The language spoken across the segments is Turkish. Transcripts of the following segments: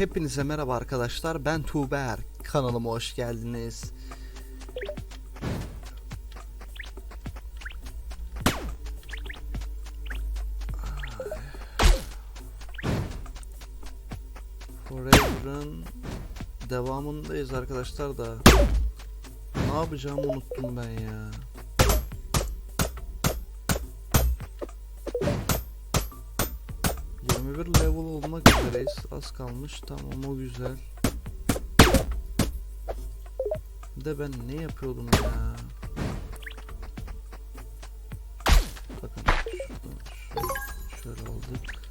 Hepinize merhaba arkadaşlar. Ben Tuğber. Kanalıma hoş geldiniz. Forever'ın devamındayız arkadaşlar da. Ne yapacağımı unuttum ben ya. Yirmi bir level olmak üzereyiz. Az kalmış. Tamam o güzel. De ben ne yapıyordum ya? Bakın şuradan şöyle, şöyle aldık.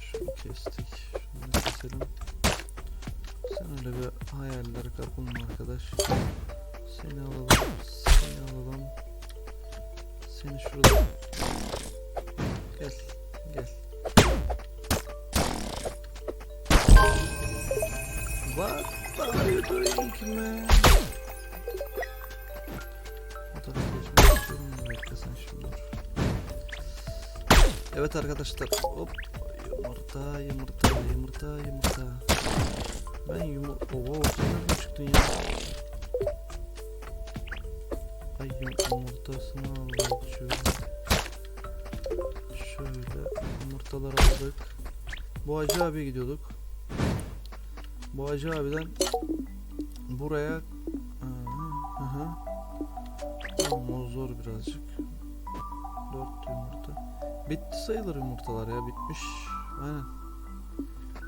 Şunu kestik. Şunu keselim. Sen öyle bir hayallere kapılma arkadaş. Seni alalım. Seni alalım. Seni şurada. Gel. Gel. Are you doing man? O tarafa geçmek istiyorum da bekle sen şimdi. Evet arkadaşlar. Hop. Yumurta, yumurta, yumurta, yumurta. Ben yumurta... Oo, sen nereden çıktın ya? Yumurtasını aldık şöyle. Yumurtaları aldık. Bu Hacı abiye gidiyorduk. Bu Hacı abiden buraya Aha, o zor birazcık. Dört yumurta. Bitti sayılır yumurtalar ya bitmiş. Aynen.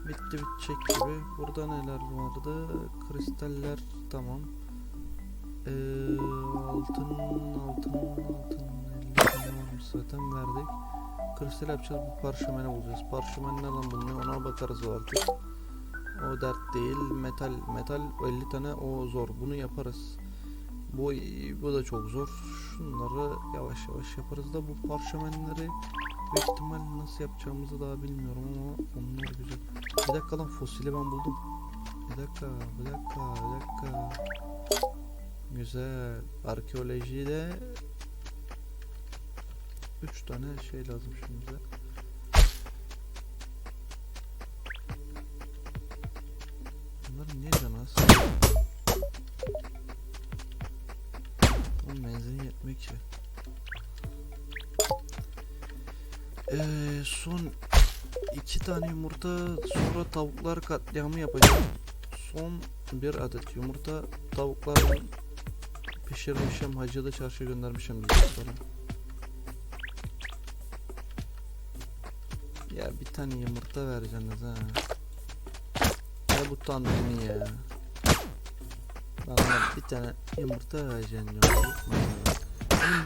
Bitti bitecek gibi. Burada neler vardı? Kristaller tamam. Ee, altın, altın, altın 50 tane varmış zaten verdik. Kristal yapacağız bu parşömeni bulacağız. Parşömen nereden bulunuyor ona bakarız o artık. O dert değil. Metal, metal 50 tane o zor. Bunu yaparız. Bu, bu da çok zor. Şunları yavaş yavaş yaparız da bu parşömenleri büyük ihtimal nasıl yapacağımızı daha bilmiyorum ama onlar güzel. Bir dakika lan fosili ben buldum. Bir dakika, bir dakika, bir dakika. Güzel. Arkeolojide 3 tane şey lazım şimdi bize. Bunların niye canı az? Bunun benzin yetmiyor ki. Ee, son iki tane yumurta sonra tavuklar katliamı yapacağım. Son bir adet yumurta tavukların pişirmişim hacıda çarşıya göndermişim diyeceklerim. Ya bir tane yumurta vereceksiniz ha. Ya bu tantuni ya. Bana bir tane yumurta. Oğlum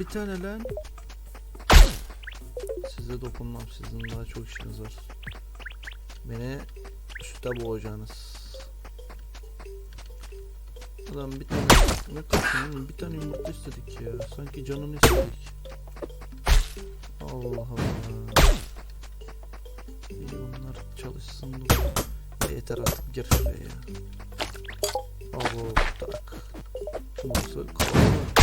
bir tane lan. Size dokunmam sizin daha çok işiniz var. Beni sütte boğacaksınız. Adam bir tane ne kaçın bir tane yumurta istedik ya. Sanki canını istedik. Allah Allah. İyi bunlar çalışsın. Ya Yeter artık gir şuraya ya. Abo tak. Burası kalabalık.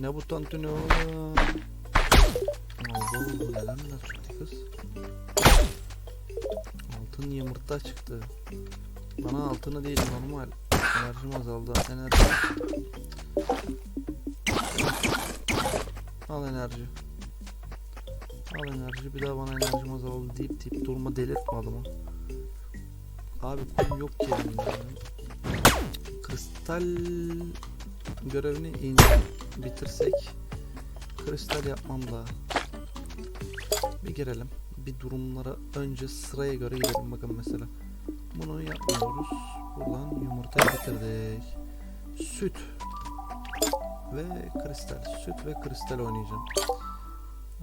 Ne bu tantuni oğlum? Abo neden neler çıktı kız? Altın yumurta çıktı. Bana altını değil normal. Enerjim azaldı. Enerji. Al enerji. Al enerji. Bir daha bana enerjim azaldı deyip deyip durma delirtme adamı. Abi kum yok ki elimde. Kristal görevini in bitirsek kristal yapmam daha. Bir girelim. Bir durumlara önce sıraya göre gidelim bakın mesela. Bunu yapmıyoruz. Buradan yumurta bitirdik. Süt ve kristal. Süt ve kristal oynayacağım.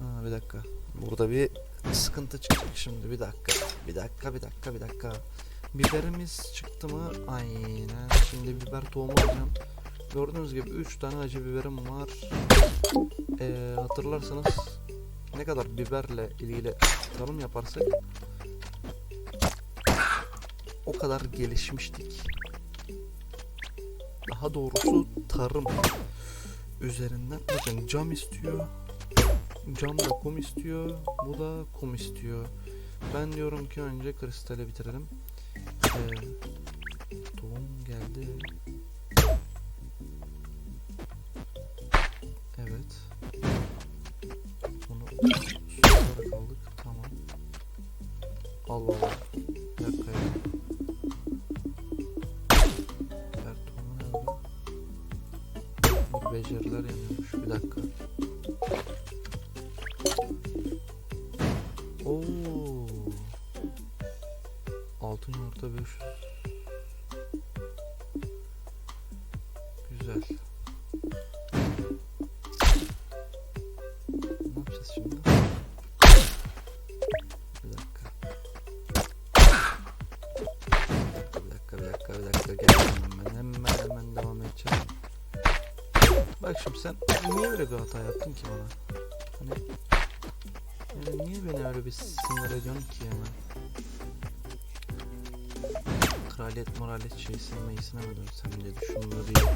Aa, bir dakika. Burada bir sıkıntı çıkacak şimdi. Bir dakika. Bir dakika, bir dakika, bir dakika. Biberimiz çıktı mı? Aynen. Şimdi biber tohumu alacağım. Gördüğünüz gibi 3 tane acı biberim var. Ee, hatırlarsanız ne kadar biberle ilgili tarım yaparsak o kadar gelişmiştik. Daha doğrusu tarım üzerinden bakın cam istiyor. Cam da kum istiyor. Bu da kum istiyor. Ben diyorum ki önce kristale bitirelim. Ee, tohum geldi. Oo. Altın yumurta 500. Güzel. Ne yapacağız şimdi? Bir dakika. Bir dakika, bir dakika, bir dakika. Gel hemen, hemen, hemen devam edeceğim. Bak şimdi sen niye öyle bir hata yaptın ki bana? Beni öyle bir sinir ediyorsun ki hemen? Kraliyet moralet şeysine meysine mi dönsem diye düşündü değil.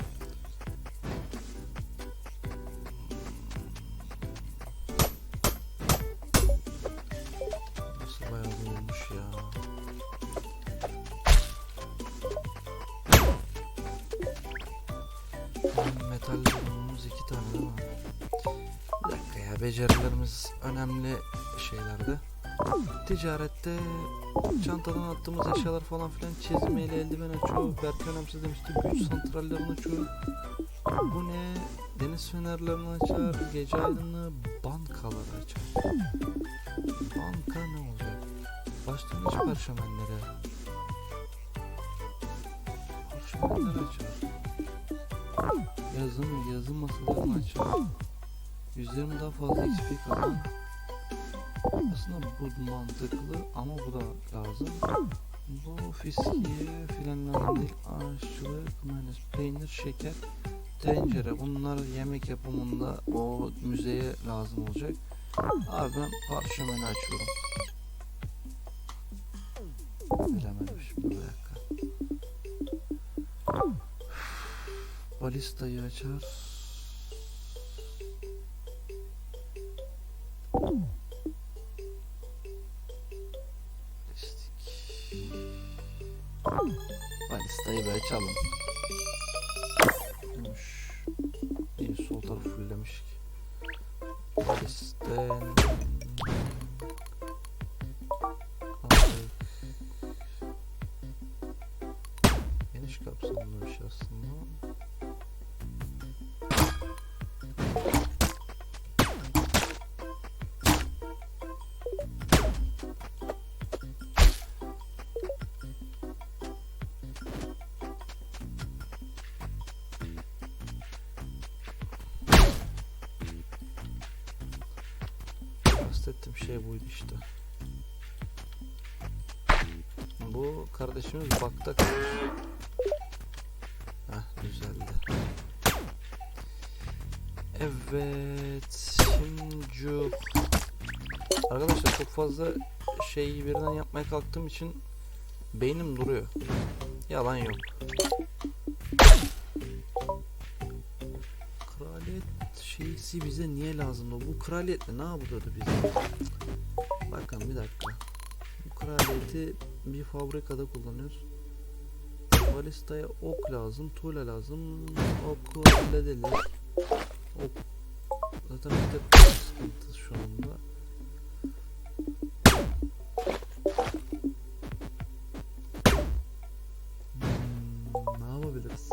Nasıl bayağı bir metal durumumuz iki tane değil mi? Bir dakika ya becerilerimiz önemli şeylerde. Ticarette çantadan attığımız eşyalar falan filan çizmeyle eldiven açıyor. Berk önemsiz demişti. Güç santrallerini açıyor. Bu ne? Deniz fenerlerini açar. Gece aydınlığı bankaları açar. Banka ne olacak? Başlangıç parşömenleri. Parşömenleri açar. Yazım, yazım masalarını açar. 120 daha fazla XP kazan. Aslında bu mantıklı ama bu da lazım. Bu fiskiye filanlar değil. Aşçılık, mühendis, peynir, şeker, tencere. Bunlar yemek yapımında o müzeye lazım olacak. Abi ben parşömeni açıyorum. Bilemedim şimdi bir dakika. Balistayı açar. Geniş kapsamlı bir şey aslında. Kastettiğim şey buydu işte. Kardeşimiz bakta kalmış. Heh düzeldi. Evet. Şimdi Arkadaşlar çok fazla şeyi birden yapmaya kalktığım için beynim duruyor. Yalan yok. Kraliyet şeysi bize niye lazımdı? Bu kraliyetle ne yapıyordu bize? Bakın bir dakika. Bu kraliyeti bir fabrikada kullanıyoruz. Balistaya ok lazım, tuğla lazım. Oku halledilir. Ok. Zaten bir tek sıkıntı şu anda. Hmm, ne yapabiliriz?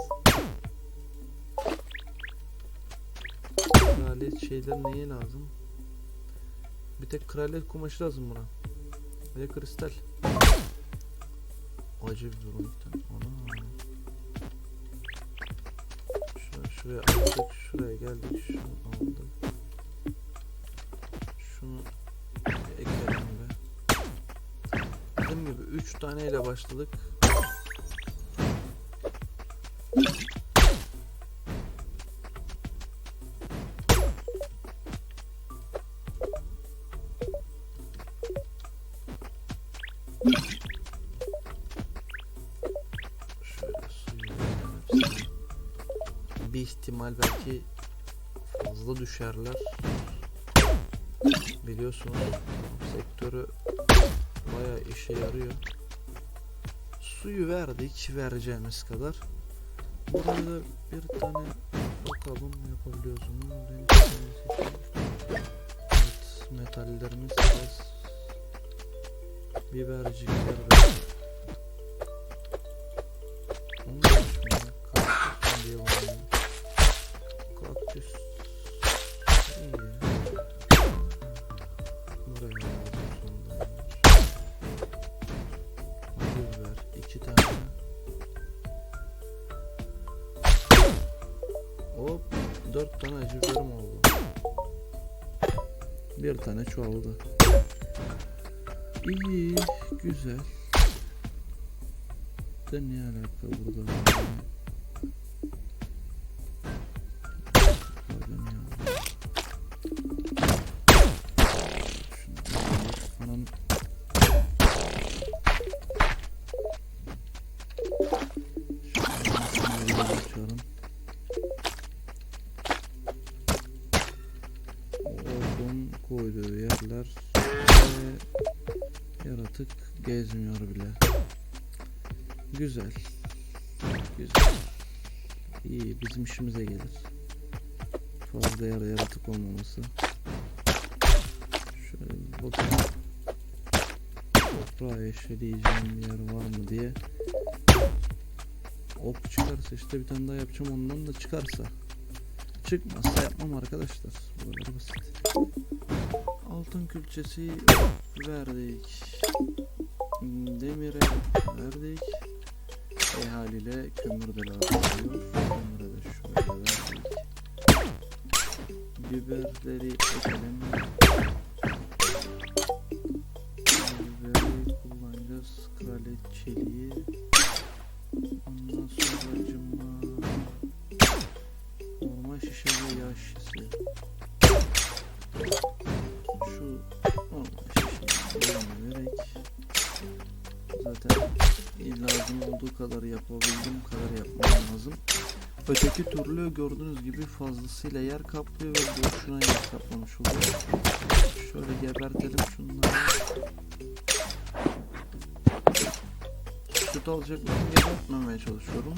Kraliyet şeyler neye lazım? Bir tek kraliyet kumaşı lazım buna. Ve kristal. Acı bir durum cidden. Ana. Şuraya, şuraya aldık, şuraya geldik, şunu aldık. Şunu ekleyelim be. Dediğim gibi 3 taneyle başladık. İhtimal belki fazla düşerler. biliyorsunuz sektörü bayağı işe yarıyor. Suyu verdik vereceğimiz kadar. Buraya da bir tane bakalım yapabiliyoruz mu? Evet metallerimiz az. Bibercikler de. Çoğaldı. İyi. Güzel. Da ne alaka burada? Yaratık gezmiyor bile. Güzel. Güzel. İyi bizim işimize gelir. Fazla yer yaratık olmaması. Şöyle bir bakalım. Toprağa eşeleyeceğim bir yer var mı diye. Ok çıkarsa işte bir tane daha yapacağım ondan da çıkarsa. Çıkmazsa yapmam arkadaşlar. Bu kadar basit. Altın külçesi verdik. Demire verdik. E haliyle kömür de lazım oluyor. Kömüre de şöyle verdik. Biberleri ekelim. Öteki türlü gördüğünüz gibi fazlasıyla yer kaplıyor ve boşuna yer kaplamış oluyor. Şöyle gebertelim şunları. Süt alacaklarımı gebertmemeye çalışıyorum.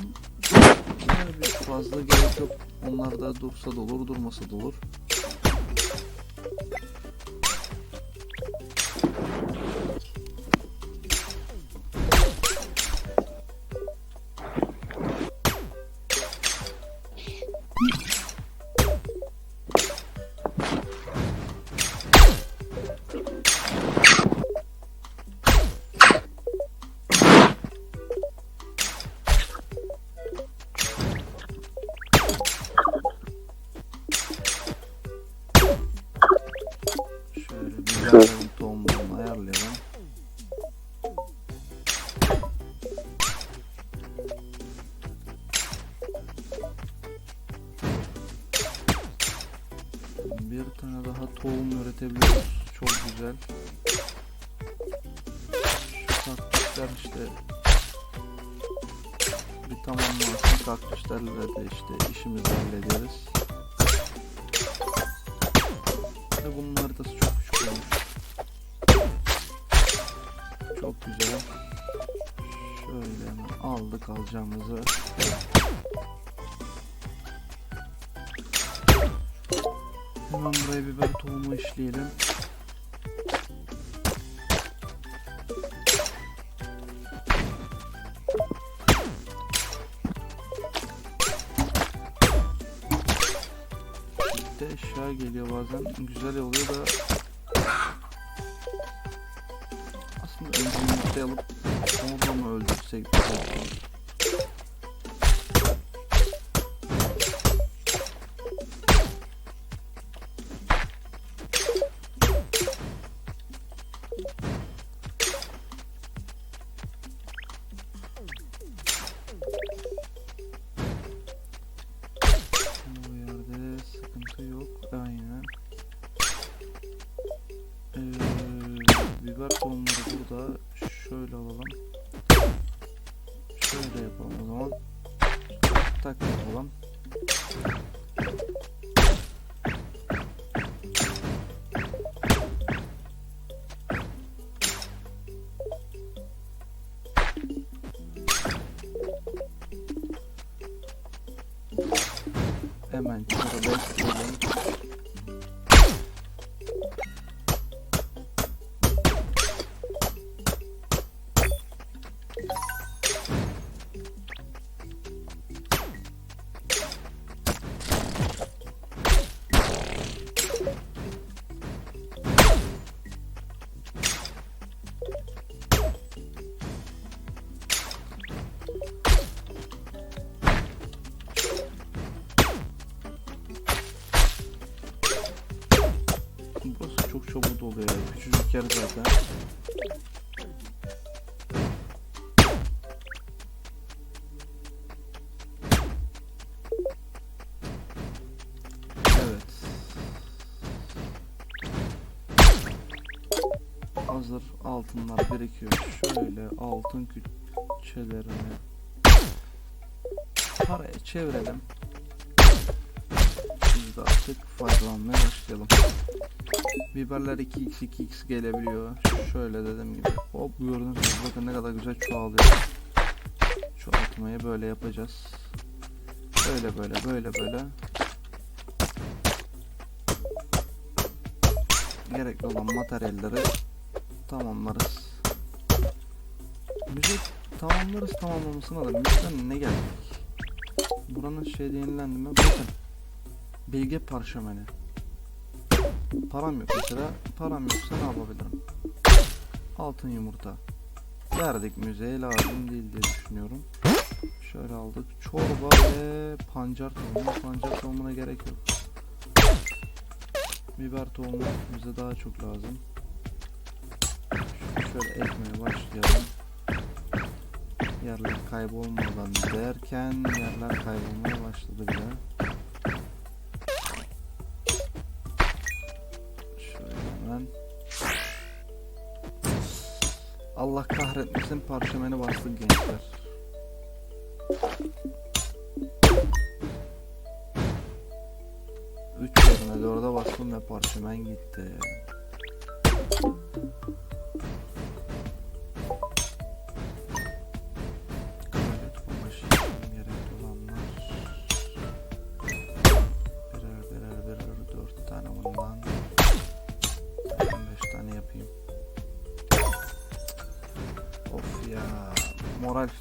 Yani bir fazla gerek yok. Onlar da dursa da olur, durmasa da olur. Bir tane daha tohum üretebiliyoruz. Çok güzel. Şu işte bir tamamlansın kaktüslerle de işte işimizi hallederiz. Ve bunun haritası çok küçük olmuş. Çok güzel. Şöyle aldık alacağımızı. Hemen buraya biber tohumu işleyelim. De eşya geliyor bazen. Güzel oluyor da aslında önce yumurtayı alıp onu da mı öldürsek Hemen çabuk doluyor ya. Küçücük yer zaten. Evet. Hazır altınlar birikiyor. Şöyle altın külçelerini paraya çevirelim. Biz de artık faydalanmaya başlayalım. Biberler 2x 2x gelebiliyor. Şöyle dediğim gibi. Hop gördünüz mü? Bakın ne kadar güzel çoğalıyor. Çoğaltmayı böyle yapacağız. Böyle böyle böyle böyle. Gerekli olan materyalleri tamamlarız. Müzik tamamlarız tamamlamasına da müzikten ne geldik? Buranın şey yenilendi mi? Bakın. Bilge parşömeni. Param yok mesela. Param yoksa ne yapabilirim? Altın yumurta. Verdik müzeye lazım değil diye düşünüyorum. Şöyle aldık. Çorba ve pancar tohumu. Pancar tohumuna gerek yok. Biber tohumu bize daha çok lazım. Şöyle ekmeye başlayalım. Yerler kaybolmadan derken yerler kaybolmaya başladı bile. Hemen. Allah kahretmesin parşömeni bastık gençler. Üç yerine dörde bastım ve parşömen gitti.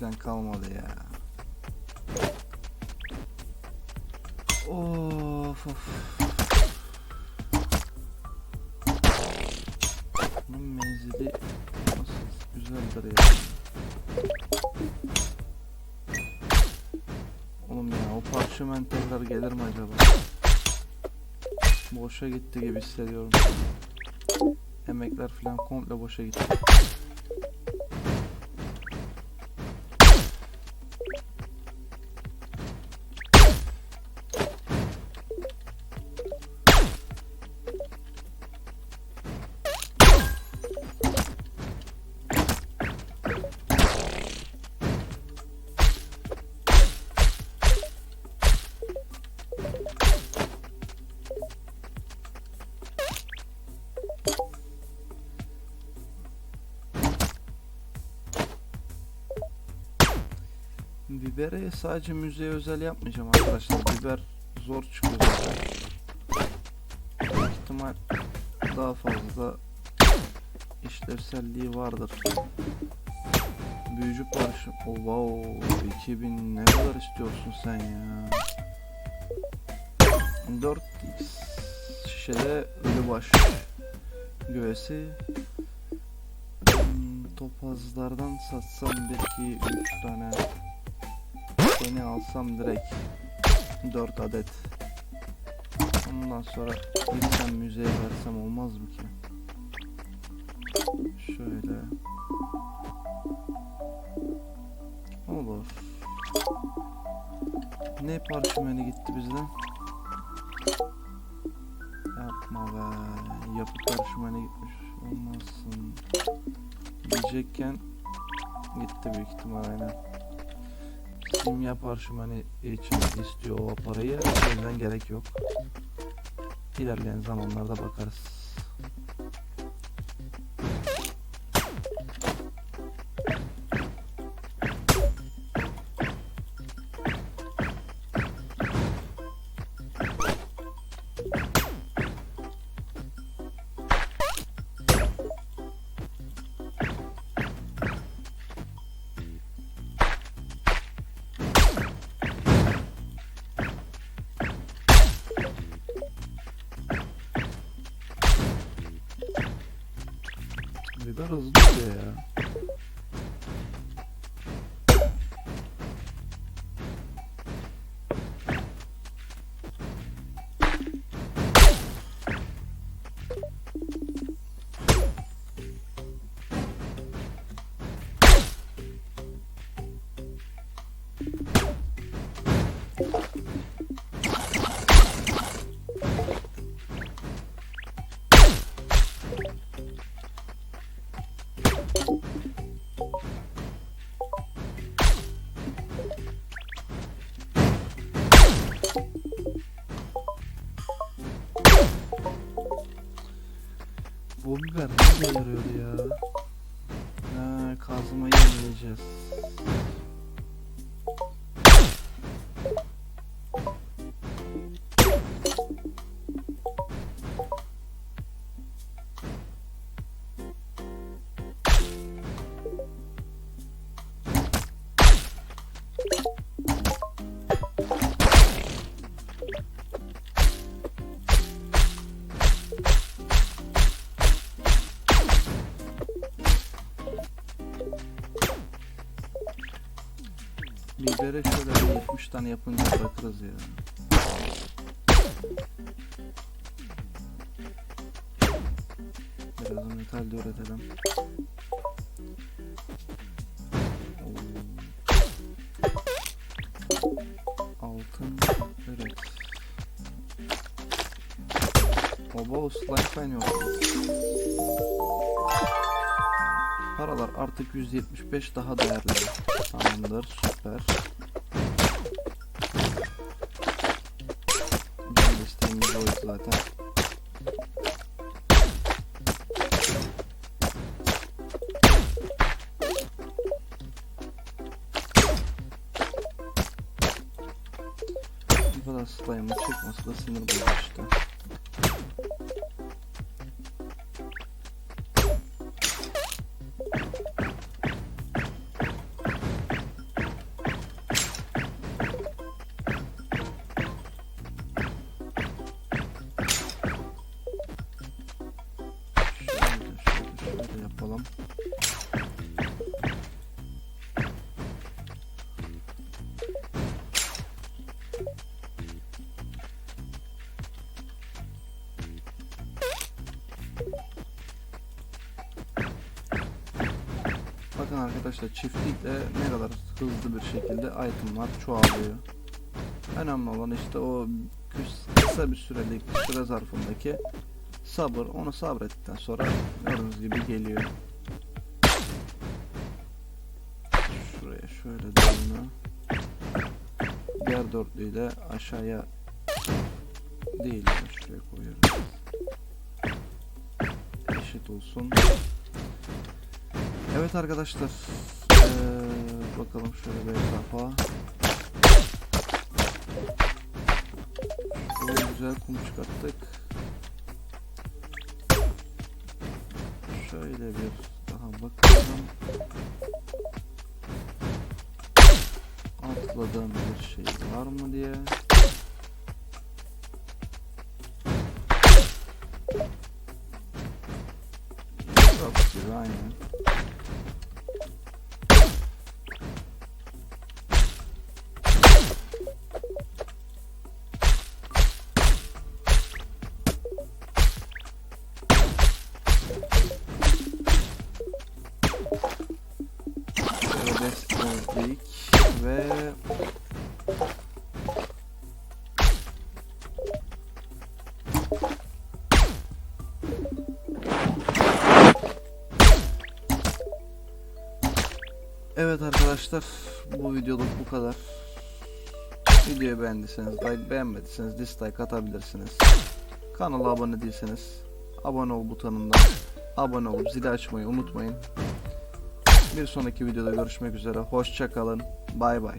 Falan kalmadı ya. Of of. Bunun menzili nasıl güzeldir ya. Oğlum ya o parşömen tekrar gelir mi acaba? Boşa gitti gibi hissediyorum. Emekler falan komple boşa gitti. Biberi sadece müzeye özel yapmayacağım arkadaşlar. Biber zor çıkıyor zaten. Büyük daha fazla işlevselliği vardır. Büyücü parça. Oh, wow, 2000 ne kadar istiyorsun sen ya? 4 şişede ölü baş güvesi. Hmm, topazlardan satsam iki üç tane seni alsam direkt 4 adet. Ondan sonra gitsem müzeye versem olmaz mı ki? Şöyle. Olur. Ne parşömeni gitti bizden? Yapma be. Yapı parşömeni gitmiş. Olmazsın. Diyecekken gitti büyük ihtimal aynen. Simya parşömeni için istiyor o parayı. O yüzden gerek yok. İlerleyen zamanlarda bakarız. Biber hızlı oluyor ya. Bu biber ne yarıyordu ya? Ha, kazmayı yenileyeceğiz. Tane yapınca bırakırız ya. Biraz metal de üretelim. Altın üret. Oba slime yok. Paralar artık 175 daha değerli. Tamamdır, süper. Arkadaşlar çiftlikle ne kadar hızlı bir şekilde itemlar çoğalıyor. Önemli olan işte o kıs- kısa bir sürelik süre zarfındaki sabır. Onu sabrettikten sonra gördüğünüz gibi geliyor. Şuraya şöyle doğru. Diğer dörtlüyü de aşağıya değil şuraya koyuyorum. Eşit olsun. Evet arkadaşlar. Ee, bakalım şöyle bir etrafa. Şöyle güzel kum çıkarttık. Şöyle bir daha bakalım. Atladığım bir şey var mı diye. Arkadaşlar bu videoluk bu kadar. Videoyu beğendiyseniz like beğenmediyseniz dislike atabilirsiniz. Kanala abone değilseniz abone ol butonundan abone olup zili açmayı unutmayın. Bir sonraki videoda görüşmek üzere. Hoşça kalın. Bay bay.